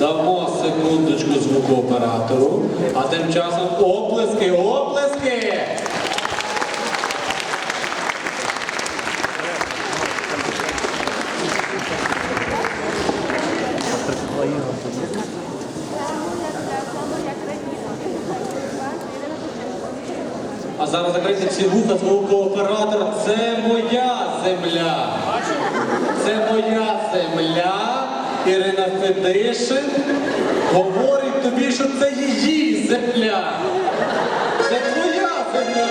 Дамо секундочку звукооператору, а тим часом оплески, оплески! А зараз закрийте всі вуха звукооператора. Це моя земля. Це моя земля. Ірина Федишин говорить тобі, що це її земля. Це твоя земля.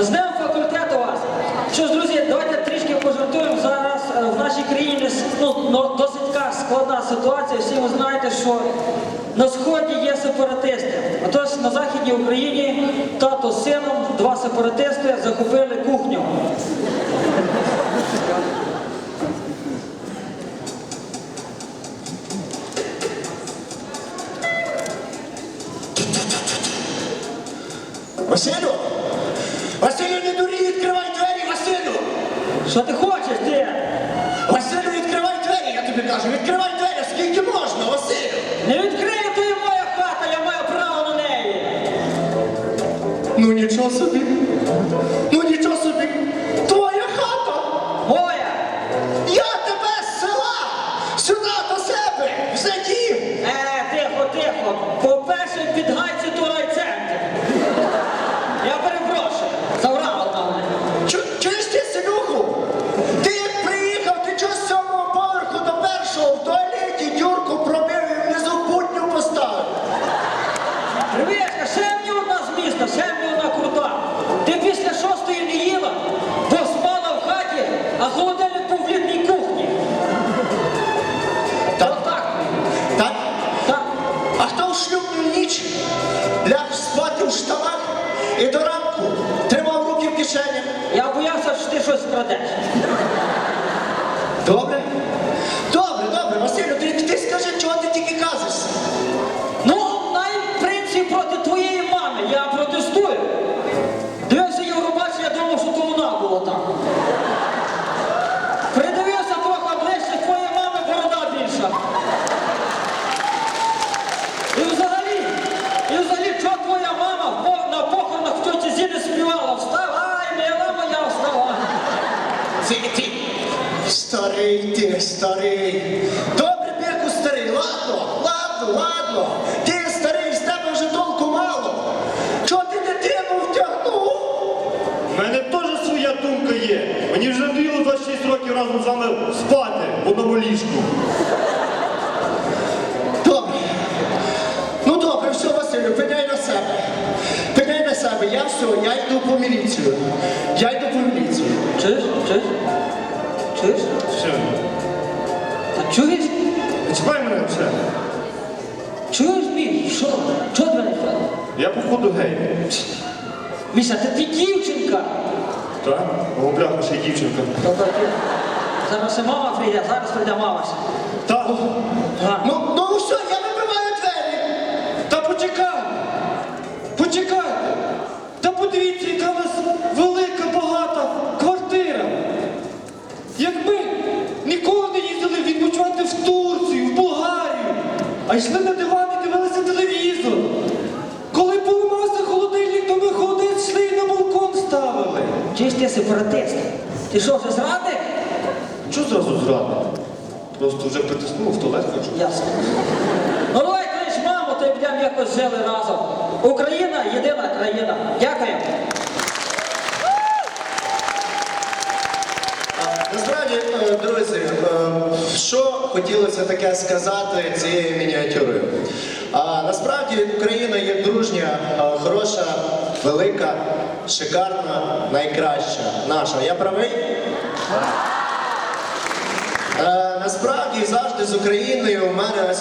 З днем факультету вас. Що ж, друзі, давайте трішки пожартуємо. Зараз е, в нашій країні ну, досить складна ситуація. Всі ви знаєте, що на сході є сепаратисти. Отож на Західній Україні тато з сином, два сепаратисти захопили кухню. Василю! Що ти хочеш, ти? Василю, відкривай двері, я тобі кажу, відкривай двері, скільки можна, Василю! Не відкрию, то є моя хата, я маю право на неї. Ну нічого собі. Хаті, а холодильник був старий ти, старий. Добре, Бірку, старий, ладно, ладно, ладно. Ти старий, з тебе вже толку мало. Чого ти дитину втягнув? У мене теж своя думка є. Мені вже надоїло 26 років разом з вами спати в одному ліжку. Добре. Ну добре, все, Василю, пеняй на себе. Пеняй на себе, я все, я йду по міліцію. Я йду по міліцію. Чуєш? Чуєш? Чуєш? Що? Та чуєш? Не чіпай мене все. Чуєш, Міш? Що? Чого тебе не чуєш? Я походу гей. Міша, ти, ти дівчинка. Так? О, бляха, ще й дівчинка. Ти... Зараз ще мама прийде, зараз прийде мама. ще. Так. Ну, ну все, я вибиваю двері. Та почекай! Почекайте! Та подивіться, яка у нас велика, багата квартира. Як ми ніколи не їздили відпочивати в Турцію, в Болгарію, а йшли на диван і дивилися телевізор. Коли поламався холодильник, то ми холодильник йшли і на балкон ставили. Чи ж ти сепаратист? Ти що, вже зрадник? Чого зразу зрадити? Просто вже притиснув в туалет хочу. Ясно. Ну давай, клич маму, то й будемо якось жили разом. Україна єдина країна. Дякую. Насправді, е, друзі, е, що хотілося таке сказати цією мініатюрою? Насправді Україна є дружня, хороша, велика, шикарна, найкраща наша. Я правий? Е, Насправді завжди з Україною у мене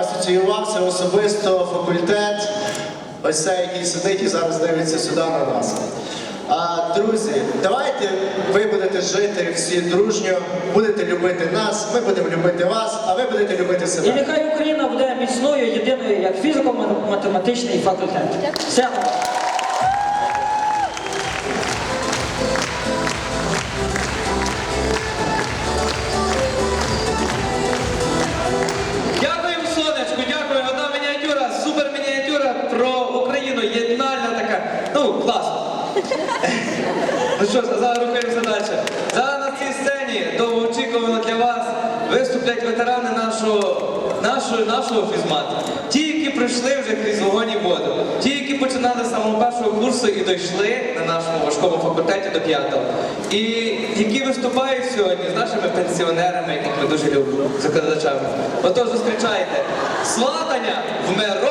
асоціювався особисто факультет, ось цей, який сидить і зараз дивиться сюди на нас. А, друзі, давайте ви будете жити всі дружньо, будете любити нас, ми будемо любити вас, а ви будете любити І себе. нехай Україна буде міцною, єдиною, як фізико-математичний факультет. Все. Нашого, нашого фізмату. Ті, які пройшли вже крізь вогонь і воду. Ті, які починали з самого першого курсу і дійшли на нашому важкому факультеті до п'ятого. І які виступають сьогодні з нашими пенсіонерами, яких ми дуже любимо, закладачами. Отож, зустрічайте сватання в Мироні